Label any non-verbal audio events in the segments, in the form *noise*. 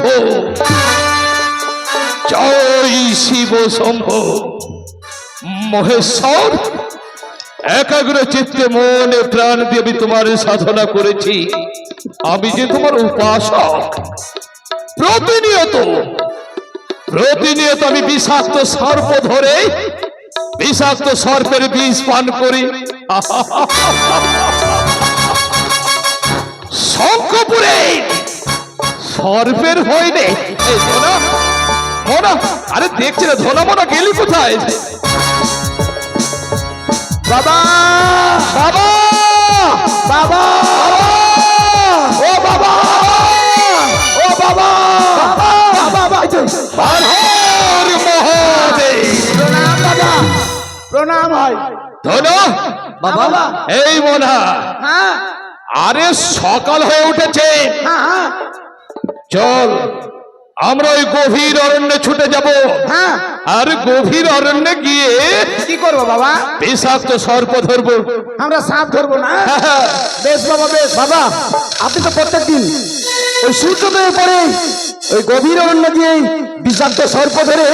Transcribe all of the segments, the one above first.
শম্ভ জয় শিব শম্ভ। মহেশ্বর, একাগ্র চিত্তে মনে প্রাণ দিয়ে আমি তোমার সাধনা করেছি। আমি যে তোমার উপাসক, প্রতিনিয়ত প্রতিনিয়ত আমি বিষাক্ত সর্প ধরে, বিষাক্ত সর্পের বিষ পান করি। শঙ্খপুরে সর্পের এই ধনা আরে দেখছি না ধনা মোনা গেলি কোথায়? বাবা বাবা বাবা ও বাবা ও বাবা প্রণাম হয় ধনা বাবা এই মোনা হ্যাঁ। আরে সকাল হয়ে উঠেছে। হ্যাঁ হ্যাঁ। চল আমরা ওই গভীর অরণ্যে ছুটে যাব। হ্যাঁ। আর গভীর অরণ্যে গিয়ে কি করব বাবা? বিষাক্ত সর্প ধরবো। আমরা সাপ ধরবো না? বেশ বাবা বেশ। বাবা আপনি তো প্রত্যেক দিন ওই সূর্যোদয়ের পরে ওই গভীর অরণ্য দিয়ে বিষাক্ত সর্প ধরে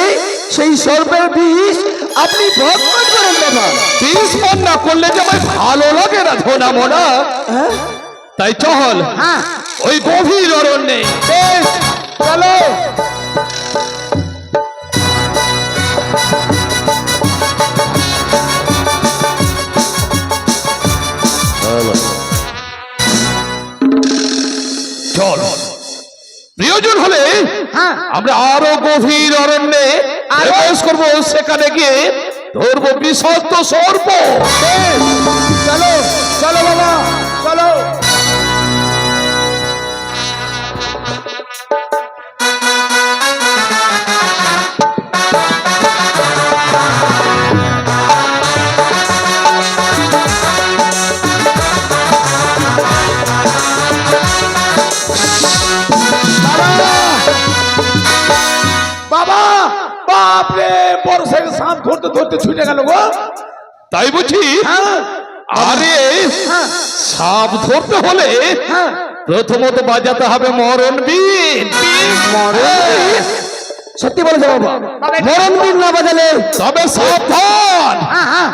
সেই সর্পের বিষ আপনি ভক্ষণ করেন বাবা। বিষ পান না করলে যে আমার ভালো লাগে না ধনা মোনা। হ্যাঁ? তাই চল হ্যাঁ। ওই গভীর অরণ্যে। বেশ চলো। চল। প্রিয়জন হলে হ্যাঁ। আমরা আরও গভীর অরণ্যে? প্রবেশ করব। সেখানে গিয়ে ধরবো বিষাক্ত সর্প। চলো চলো বাবা। বাবা বাপরে বর্ষায় সাপ ধরতে ধরতে ছুটে গেল গো। তাই বুঝি? হ্যাঁ। আরে হ্যাঁ। সাপ ধরতে হলে হ্যাঁ। প্রথমত বাজাতে হবে মরণ বিন সত্যি বলেছে বাবা। মরণ বিন না বাজালে। তবে সাবধান। হ্যাঁ হ্যাঁ।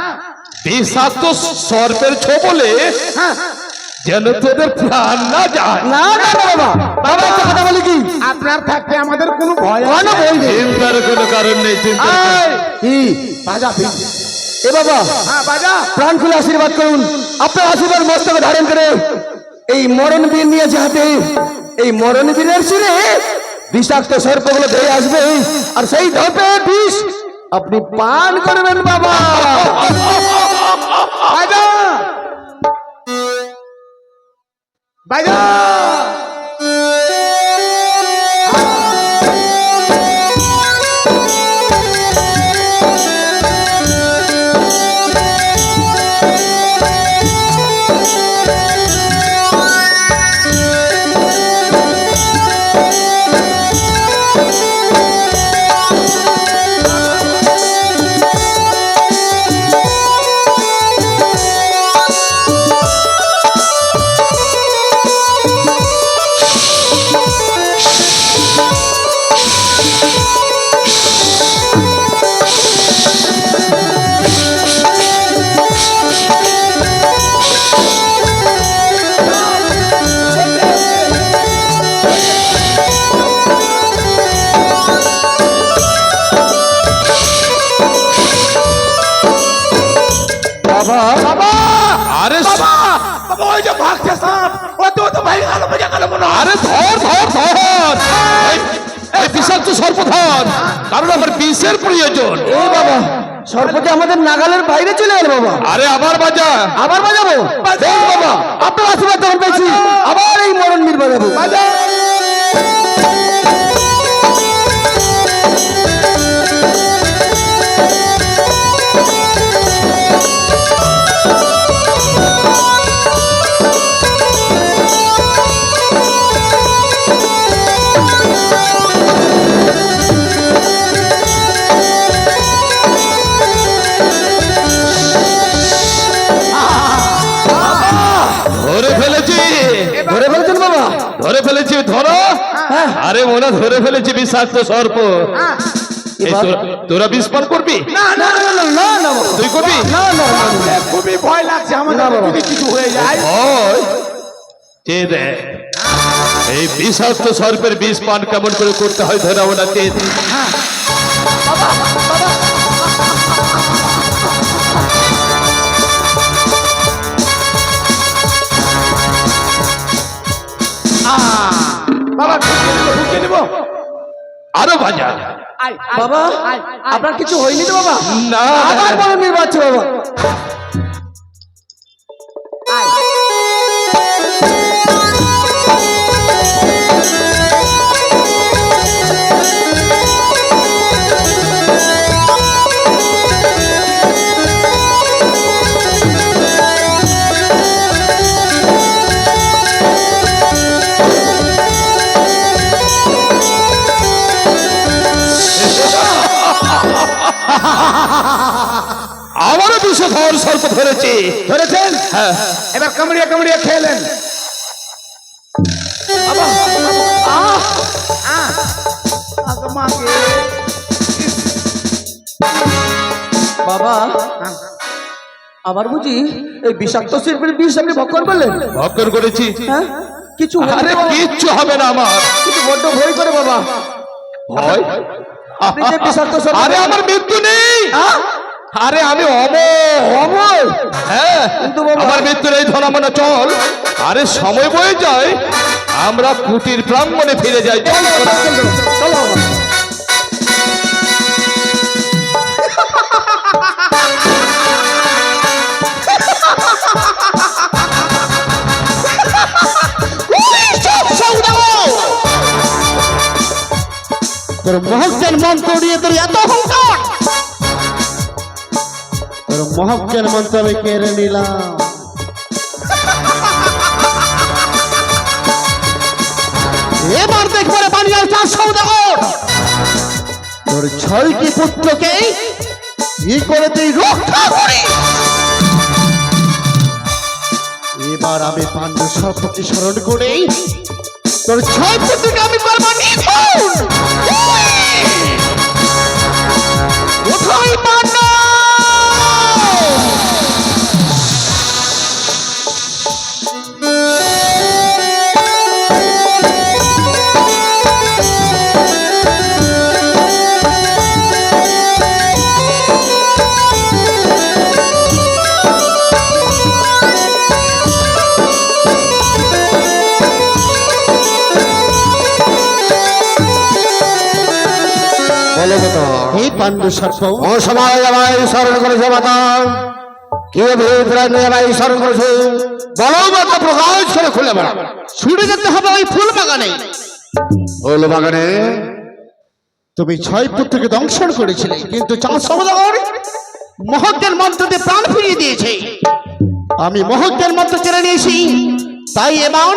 বিষাক্ত সর্পের ছোবলে হ্যাঁ। যেন তোদের প্রাণ না যায়। না না বাবা। বাবা একটা কথা বলি কি? আপনার থাকতে আমাদের কোনো ভয় হয় না বলবে চিন্তার কোনো কারণ নেই চিন্তার কোনো- কি? বাজা। এ বাবা হ্যাঁ বাজা। প্রাণ খুলে আশীর্বাদ করুন। আপনার আশীর্বাদ মস্তকে ধারণ করে। এই মরণ বীর নিয়েছে হাতে এই মরণ বীরের শিরে বিষাক্ত সর্পগুলো ধরে আসবে আর সেই ধপে বিষ আপনি পান করবেন বাবা। বাজা। বাজা বাবা ওই যে ভাগছে সাপ ও তো তো ভাই গেল বোঝা গেল মনে আরে ধর ধর ধর। এই- এই বিষাক্ত সর্প ধর কারণ আমার বিষের প্রয়োজন। ও বাবা সর্বতে আমাদের নাগালের বাইরে চলে গেল বাবা। আরে আবার বাজা। আবার বাজাবো? বাবা আপনার আশীর্বাদ তখন পেয়েছি। আবার এই মরণ মিল বাজাবো ধরে ফেলেছি ধরে হ্যাঁ। আরে ওরা ধরে ফেলেছি বিষাক্ত সর্প তোরা- তোরা বিস্ফোরণ করবি না না না না না না বাবা। তুই করবি খুবই ভয় লাগছে আমাদের কিছু হয়ে যায় দেখ এই বিষাক্ত সর্পের বিষ পান কেমন করে করতে হয় ধরে ওনাকে বাবা আরও বাবা। আপনার কিছু হয়নি তো বাবা? না আবার বড় নির্বাচন বাবা। আমারও বিষধর সর্প ধরেছে। ধরেছেন? হ্যাঁ। এবার কামড়িয়ে কামড়িয়ে খেলেন বাবা আবার বুঝি এই বিষাক্ত শিল্পের বিষ আপনি ভক্ষণ করলেন? ভক্ষণ করেছি। হ্যাঁ? কিছু আরে কিচ্ছু হবে না আমার। কিন্তু বড্ড ভয় করে বাবা। ভয়? আরে আমার মৃত্যু নেই। হ্যাঁ? আরে আমি অমর অমর হ্যাঁ কিন্তু বাবা- আমার নেই ধন মনে চল। আরে সময় বয়ে যায়। আমরা কুটির প্রাঙ্গণে ফিরে যাই। চল। তোর মন্ত্র নিয়ে তোর এত অহংকার তোর মহজ্ঞান মন্ত্র আমি নিলাম। এবার দেখবার বানিয়াল চার সৌদাগর তোর ছয়টি পুত্রকে ই করে তুই রক্ষা করি এবার আমি পাণ্ডু সর্পকে স্মরণ করে তোর ছয় পুত্রকে আমি করব নিধন। পাণ্ডু সর্প ও সময় আমায় স্মরণ করেছে মাতা। কি অভিপ্রায় নিয়ে আমায় স্মরণ করেছে? বলো মাতা প্রকাশ করে খুলে বেড়া ছুটে যেতে হবে ওই ফুল বাগানে। ফুল বাগানে? তুমি ছয় পুত্রকে দংশন করেছিলে কিন্তু চার সৌদাগর মহজ্ঞান মন্ত্র দিয়ে প্রাণ ফিরিয়ে দিয়েছে। আমি মহজ্ঞান মন্ত্র চেনে নিয়েছি তাই এবার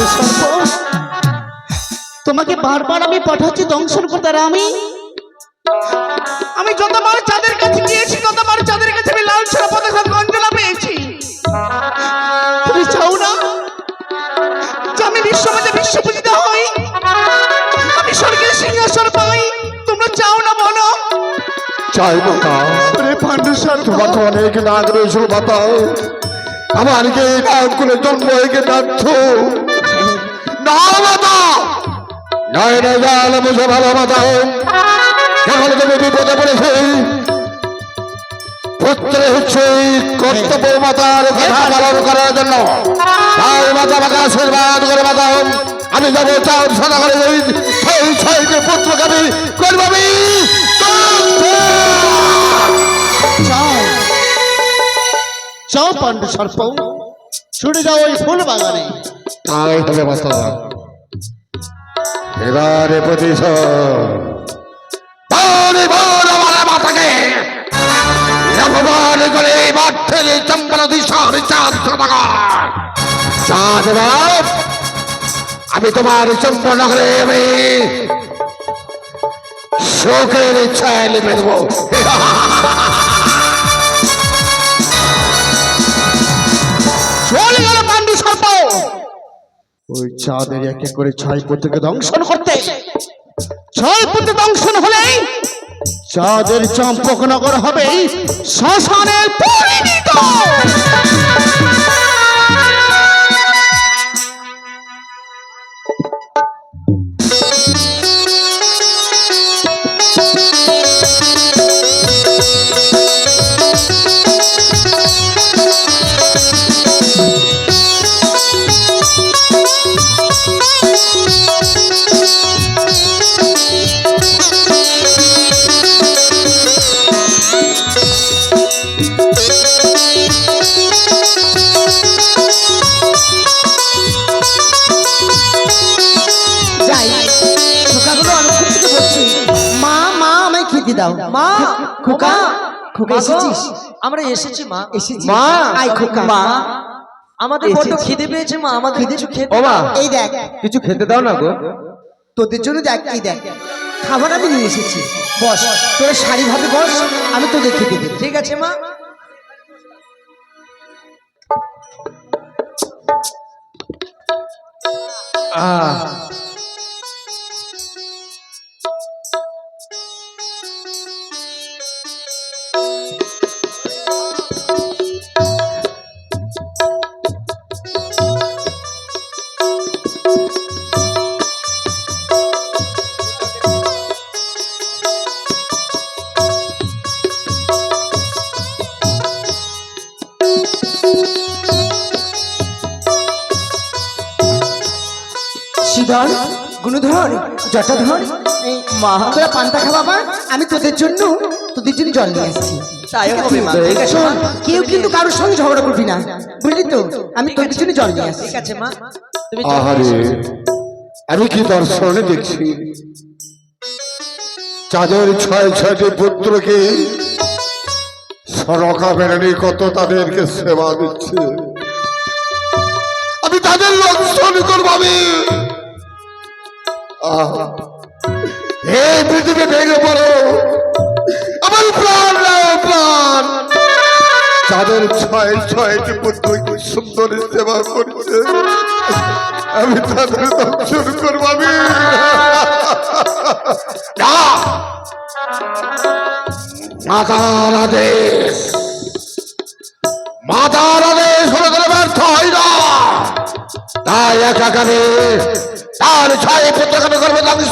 *laughs* তোমাকে বারবার আমি পাঠাচ্ছি, দংশন করতে। আমি? আমি যতবার চাঁদের কাছে গিয়েছি, ততবার চাঁদের কাছে আমি লাল ছাড়া পতাকা গঞ্জনা পেয়েছি। তুমি চাও না? যে আমি বিশ্বমাঝে বিশ্ব পূজিত হই? আমি স্বর্গের সিংহাসন পাই। তোমরা চাও না বলো? চাই মাতা আরে পাণ্ডু তোমার তো অনেক না করেছিল মাতা আমারকে নাম করে জন্ম হয়ে না মাতা নয় না জাল বুঝে ভালো মাতা যখন তুমি বিপদে পড়েছে পুত্র হচ্ছে কর্তব্য মাতার কথা পালন করার জন্য। তাই মাতা আমাকে আশীর্বাদ করে মাতা আমি যাব চাও সাদা করে ছয় ছয়কে পুত্রকে আমি করব আমি। চাও পাণ্ডু সর্প ছুটে যাও ওই ফুল বাগানে তাই হবে মাতা এবারে আমি তোমার চম্পনগরে আমি শোকের ছায় লিপে দেবো ওই চাঁদের এক করে ছয় পুত্রকে দংশন করতে। ছয় পুত্র দংশন হলে চাঁদের চম্পকনগর হবে শ্মশানের পরিণত। আমায় দাও? মা খোকা খোকা এসেছিস? আমরা এসেছি মা। এসেছিস? মা। আয় খোকা। মা। আমাদের এসেছি। খিদে পেয়েছে মা। আমাদের কিছু খেতে ও মা এই দেখ কিছু খেতে দাও না গো। তোদের জন্য দেখ এই দেখ। খাবার আমি নিয়ে এসেছি। বস তোরা শাড়ি ভাবে বস আমি তোদের খেতে দেবো। ঠিক আছে মা। শ্রীধর গুণধর জটাধর মা তোরা পান্তা খাওয়া মা আমি তোদের জন্য তোদের জন্য জল নিয়ে আসছি তাই হবে মা। শোন কেউ কিন্তু কারোর সঙ্গে ঝগড়া করবি না। বুঝলি তো? আমি তোদের জন্য জল নিয়ে আসছি ঠিক আছে মা। আহারে আমি কি দর্শন দেখছি? চাঁদের ছয় ছয়টি পুত্রকে সরকা বেড়ানি কত তাদেরকে সেবা দিচ্ছে? আমি তাদের লক্ষণ করব আমি। এই পৃথিবী ভেঙে পড়ো। আমার প্রাণ প্রাণ। তাদের ছয় ছয়টি পুত্র সুন্দর সেবা করছে। আমি তাদের দর্শন করব, আমি! মাতার আদেশ। মাতার আদেশ হলে ব্যর্থ হয় না। তাই একাকারে তার ছয় পুত্রকে আমি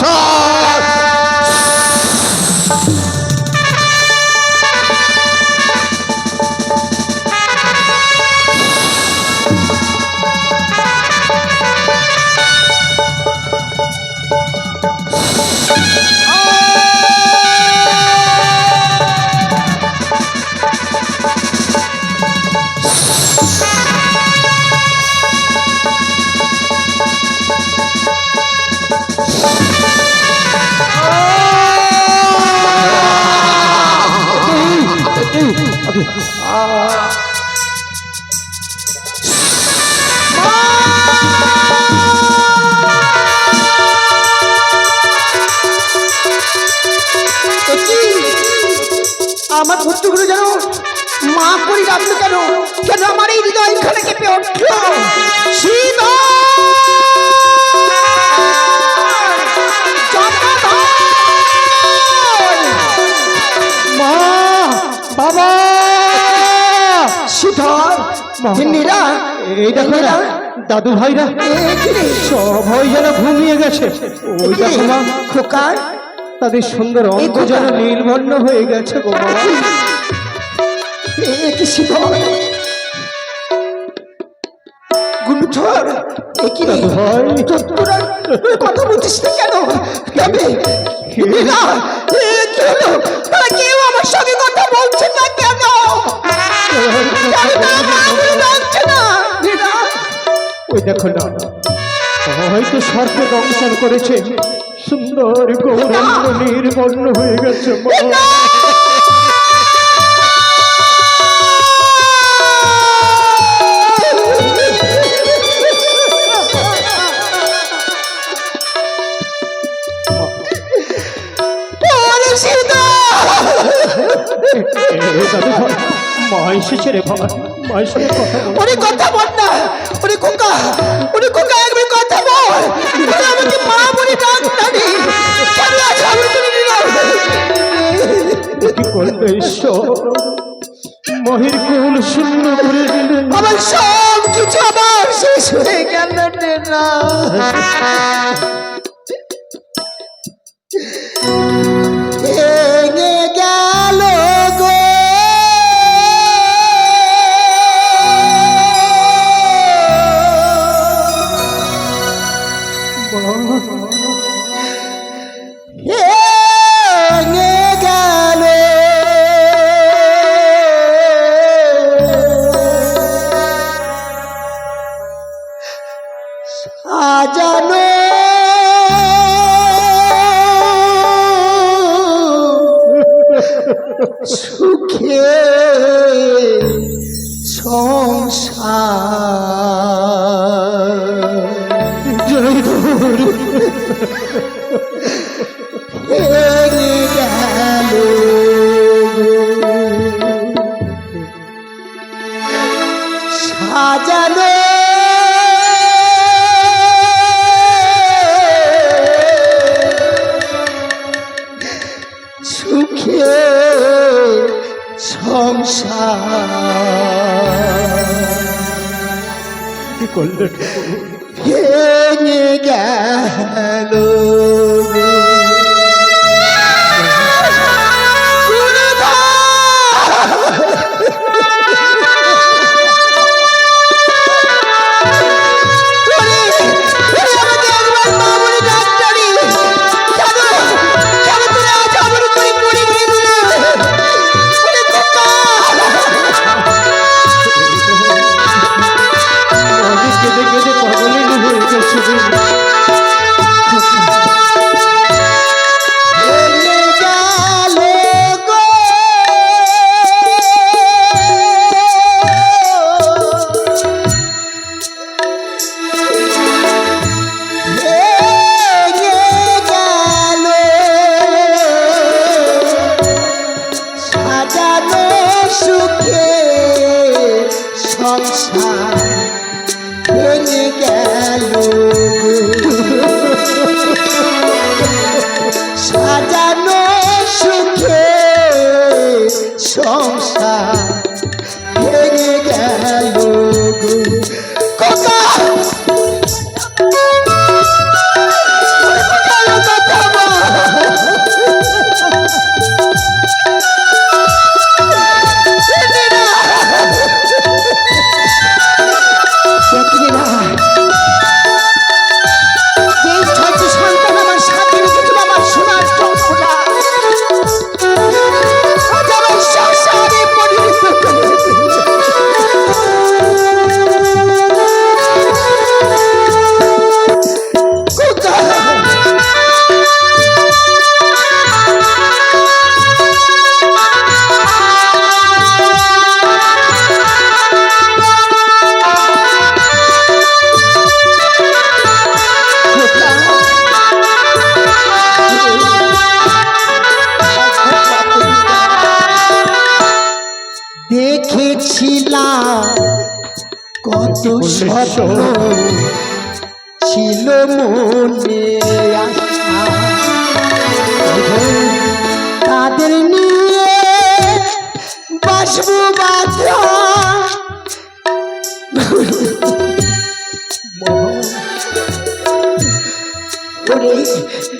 আমার পুত্রগুলো যেন মা করি রাখল কেন কেন আমার এই হৃদয় এখানে কেঁপে উঠল! সুধর এই দেখো না দাদু ভাইরা। সবাই যেন ঘুমিয়ে গেছে। ওই দেখো মা খোকার? তাদের সুন্দর অঙ্গ যেন নীলবর্ণ হয়ে গেছে গো কি দাদু ভাই। তোরা তোরা কথা বলছিস না কেন? তবে না এ কি হলো? তারা কেউ আমার সঙ্গে কথা বলছে না কেন? দেখো না। হয়তো সর্পে দংশন করেছে। সুন্দর হয়ে গেছে এসেছে রে ভাই মা এসে কথা বল। ওরে কথা বল না। ওরে কোকা ওরে কোকা একবার কথা বল। ওরে আমাকে মা বলে ডাক নানি কেন আজ আমি করে দিলাম কি করবে ঈশ্বর? মহির কুল শূন্য করে দিলেন আমার সব কিছু আমার শেষ হয়ে গেল না সাজানো সুখে সংসার কি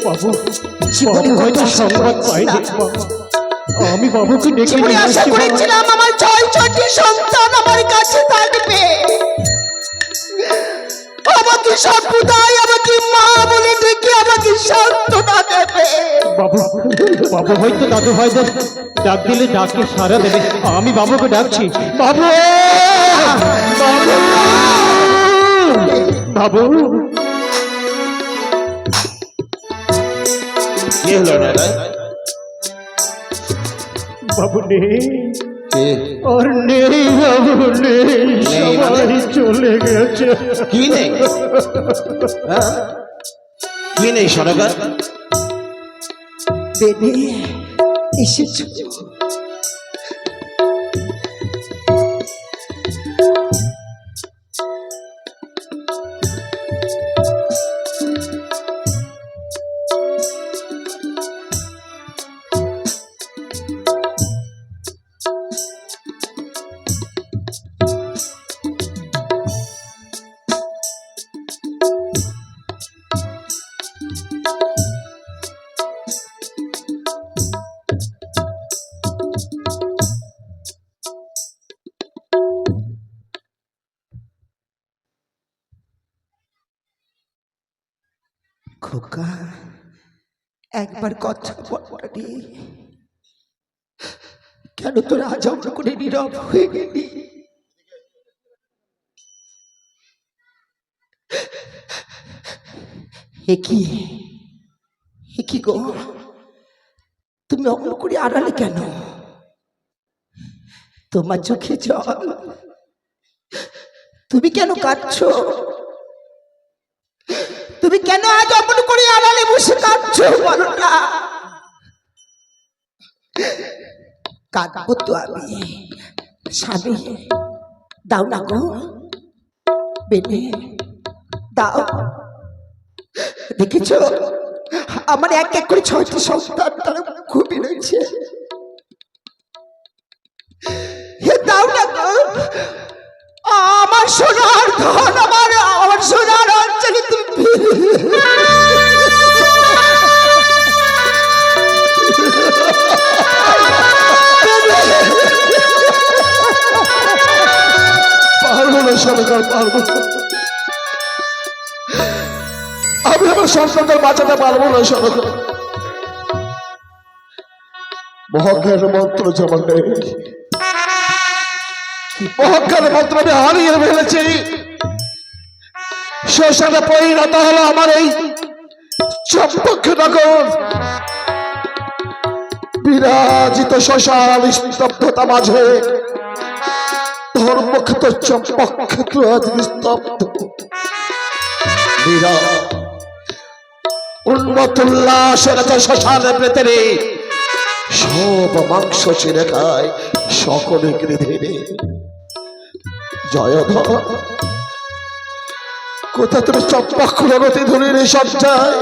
বাবু জীবনে হয়তো সংবাদ পাইনি। আমি বাবুকে ডেকে নিয়ে আশা করেছিলাম আমার ছয় ছয়টি সন্তান আমার কাছে থাকবে। আমাকে সর্বদাই আমাকে মা বলে ডেকে আমাকে সান্ত্বনা দেবে। বাবু বাবু হয়তো দাদু ডাক দিলে ডাকে সারা দেবে। আমি বাবুকে ডাকছি। বাবু! বাবু! বাবু! কে হলো না রে? বাবু নেই? আর নেই বাবু নেই মানে? সবাই চলে গেছে কি নেই হ্যাঁ? কি নেই সরকার এসেছ নীরব হয়ে গেলি। কি? কি গো? তুমি অমন করে আড়ালে কেন? তোমার চোখে জল। তুমি কেন কাঁদছো? তুমি কেন আজ অমন করে আড়ালে বসে কাঁদছো বলো না? কাঁদবো তো আমি স্বামী, দাও না গো বেনে দাও। দেখেছ? আমার এক এক করে ছয়টি সন্তান, তারা খুবই রয়েছে। দাও না গো, আমার সোনার ধন, আমার আমার সোনার অঞ্চলে তুমি পারব। আমি আমার সন্তানদের বাঁচাতে পারব না মন্ত্র মন্ত্র আমি হারিয়ে ফেলেছি পরিণত হলো আমার এই চম্পক নগর বিরাজিত শ্মশান স্তব্ধতা মাঝে ধর্মক্ষেত্র চম্পক্ষেত্র আজ নিস্তব্ধ। নীরব। উন্মত উল্লাসের তো শ্মশানে প্রেতেরে, সব মাংস ছিঁড়ে খায় সকলে জয়ধর, কোথা তুমি চম্পক্ষুর নতি ধরে রে সঞ্চয়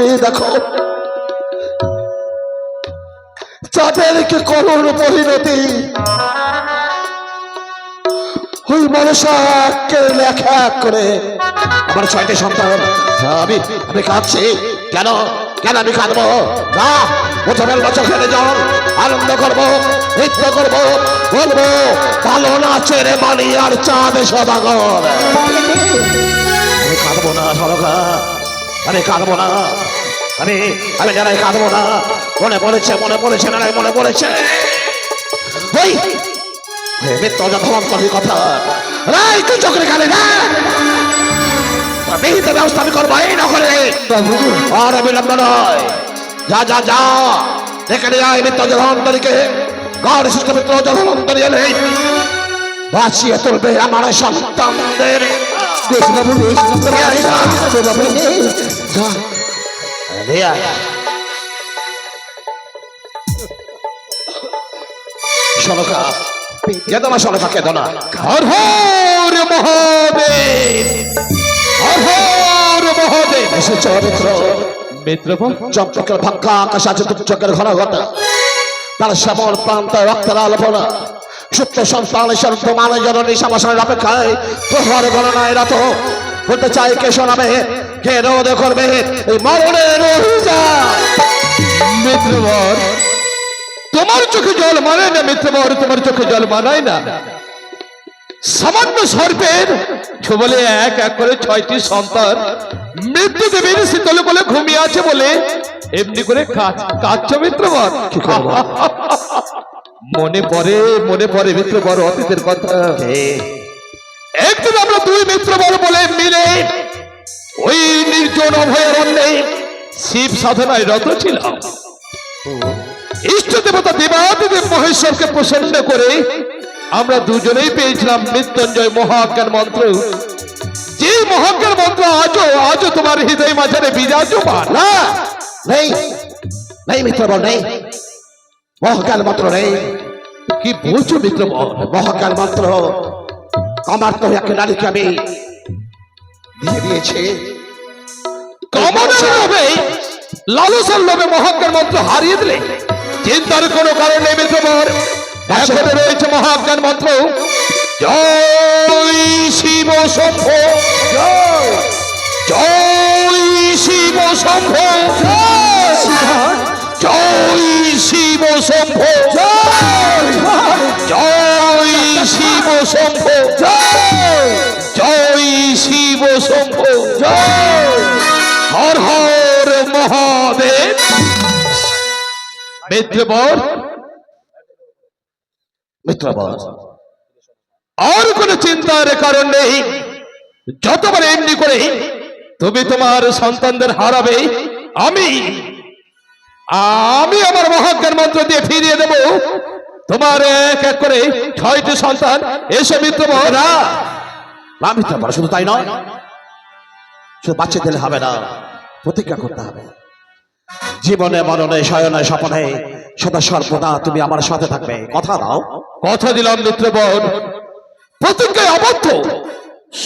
ছেয়ে দেখো। চাঁদেরকে করুণ পরিণতি। ওই মনসাকে লেখা করে। আমার ছয়টি সন্তান। আমি আমি কাঁদছি। কেন? কেন আমি কাঁদবো? না, প্রথমের বছর খেলে জল আনন্দ করব, নৃত্য করব, বলব ভালো নাচের মানি আর চাঁদ সদাগর। আমি কাঁদবো না সরকার আমি কাঁদবো না। আমি আমি জানাই কাঁদবো না মনে পড়েছে মনে পড়েছে না মনে পড়েছে। ওই মৃত্যু যখন করি কথা রাই তুই চোখের কালে না বিহিত ব্যবস্থা আমি করব এই নগরে। আর বিলম্ব নয়। যা যা যা। এখানে আয় মৃত্যু জলন্তরীকে গড় শিষ্ট মিত্র জলন্তরী এলে বাঁচিয়ে তুলবে আমার সন্তানদের। বেশ বাবু না। বাবু যা, নিয়ে আয়। সনকা কেদো না সনকা কেদো না হর হর মহাদেব। হর হর মহাদেব। এসেছ মিত্র মিত্রপদ চম্পকের ফাঁকা আকাশ আছে দুর্যোগের ঘন ঘটা তার শ্যামল প্রান্ত রক্তের আলোপনা সত্য সন্তান শান্ত মানে জননী সমাসনের অপেক্ষায় প্রহর গণনায় রত। বলতে চাই কে শোনাবে? কে রোধ করবে? এই মরণের মিত্রবর তোমার চোখে জল মানায় না মিত্রবর? তোমার চোখে জল মানায় না। সামান্য সর্পের বলে এক এক করে ছয়টি সন্তান মৃত্যু দেবীর শীতল বলে ঘুমিয়ে আছে বলে এমনি করে কাচ্ছ মিত্রবর? মনে পড়ে মনে পড়ে মিত্র বড় অতীতের কথা। একদিন দুই মিত্র বড় বলে মিলে। ওই নির্জন অভয়ারণ্যে শিব সাধনায় রত ছিলাম। ইষ্ট দেবতা দেবাদিদেব মহেশ্বরকে প্রসন্ন করে আমরা দুজনেই পেয়েছিলাম মৃত্যুঞ্জয় মহাজ্ঞান মন্ত্র। যে মহাজ্ঞান মন্ত্র আজও আজও তোমার হৃদয় মাঝারে বিরাজমান। না নেই নেই মিত্র বল নেই। মহাকাল মন্ত্র নেই। কি বলছো মিত্র বল? মহাকাল মন্ত্র আমার তো একটা নারীকে আমি দিয়ে দিয়েছি। কামনার লোভে, লালসার লোভে মহাজ্ঞান মন্ত্র হারিয়ে দিলে, চিন্তার কোনো কারণ নেই মিত্রবর এখনও রয়েছে মহাজ্ঞান মন্ত্র। জয় শিব শম্ভ, জয়। শিব শম্ভ জয় শিব শম্ভ। জয় শিব শম্ভ। জয়। শিব শম্ভ। হর হর মহাদেব। মিত্রবর। মিত্র আর কোনো চিন্তার কারণ নেই। যতবার এমনি করে তুমি তোমার সন্তানদের হারাবে আমি আমি আমার মহাজ্ঞান মন্ত্র দিয়ে ফিরিয়ে দেব। তোমার এক এক করে ছয়টি সন্তান এসে না মিত্র বল শুধু তাই নয় শুধু বাচ্চা দিলে হবে না প্রতিজ্ঞা করতে হবে। জীবনে মরণে শয়নে স্বপনে সদা সর্বদা তুমি আমার সাথে থাকবে। কথা দাও। কথা দিলাম মিত্রবর প্রতিজ্ঞায় আবদ্ধ।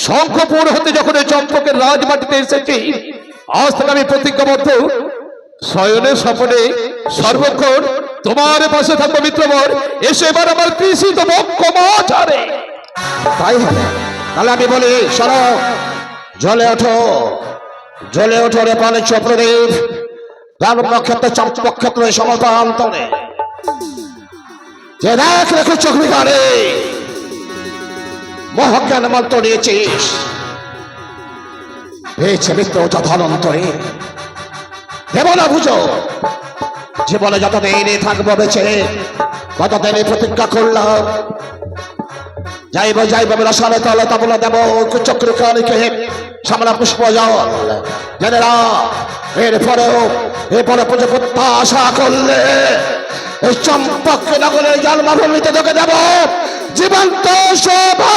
শঙ্খপুর হতে যখন এই চম্পকের রাজমাটিতে এসেছি আজ থেকে আমি প্রতিজ্ঞাবদ্ধ। শয়নে স্বপনে সর্বক্ষণ তোমার পাশে থাকব মিত্রবর এসে এবার আমার কৃষি তো মক্ষমাচারে তাই হবে। তাহলে আমি বলি, শোনো, জলে ওঠো। জলে ওঠো রে পালে চপ্রদীপ রাম নক্ষত্র চম্পক ক্ষেত্র সমতান্তরে। যে দেখ রেখো চক্রিকারে মহাজ্ঞান মন্ত্র নিয়েছিস। পেয়েছে মিত্র যথানন্তরে। ভেব না বুঝো জীবনে যতদিন থাকব বেঁচে কতদিন প্রতিজ্ঞা করলাম। যাইব যাইব রসালে তলে তবলা দেব চক্র কালীকে সামলা পুষ্প যাও জেনেরা এরপরেও, এরপরে পুজো আশা করলে এই চম্পক নগরের জন্মভূমিতে তোকে দেব জীবন্ত শোভা